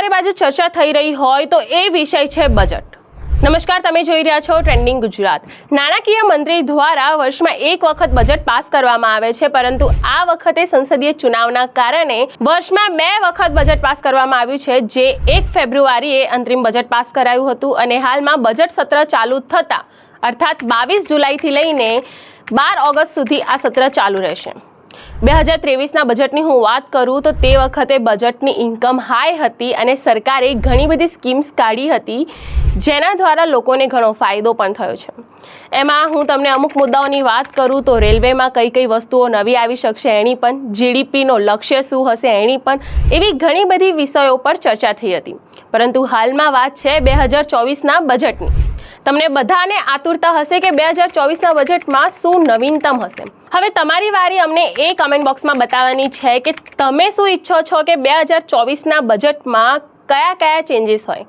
ચારે બાજુ ચર્ચા થઈ રહી હોય તો એ વિષય છે બજેટ નમસ્કાર, તમે જોઈ રહ્યા છો ટ્રેન્ડિંગ ગુજરાત. નાણાકીય મંત્રી દ્વારા વર્ષમાં એક વખત બજેટ પાસ કરવામાં આવે છે, પરંતુ આ વખતે સંસદીય ચુનાવના કારણે વર્ષમાં બે વખત બજેટ પાસ કરવામાં આવ્યું છે. જે એક ફેબ્રુઆરીએ અંતરિમ બજેટ પાસ કરાયું હતું અને હાલમાં બજેટ સત્ર ચાલુ થતાં, અર્થાત બાવીસ જુલાઈથી લઈને બાર ઓગસ્ટ સુધી આ સત્ર ચાલુ રહેશે. બે હજાર ત્રેવીસના બજેટની હું વાત કરું તો તે વખતે બજેટની ઇન્કમ હાઈ હતી અને સરકારે ઘણી બધી સ્કીમ્સ કાઢી હતી, જેના દ્વારા લોકોને ઘણો ફાયદો પણ થયો છે. એમાં હું તમને અમુક મુદ્દાઓની વાત કરું તો રેલવેમાં કઈ કઈ વસ્તુઓ નવી આવી શકશે એની પણ જીડીપીનો લક્ષ્ય શું હશે એની પણ, એવી ઘણી બધી વિષયો પર ચર્ચા થઈ હતી. પરંતુ હાલમાં વાત છે બે હજાર ચોવીસના બજેટની. તમને બધાને આતુરતા હશે કે બે હજાર ચોવીસના બજેટમાં શું નવીનતમ હશે? હવે તમારી વારી અમને એ કમેન્ટ બોક્સમાં બતાવવાની છે કે તમે શું ઈચ્છો છો કે બે હજાર ચોવીસના બજેટમાં કયા કયા ચેન્જીસ હોય?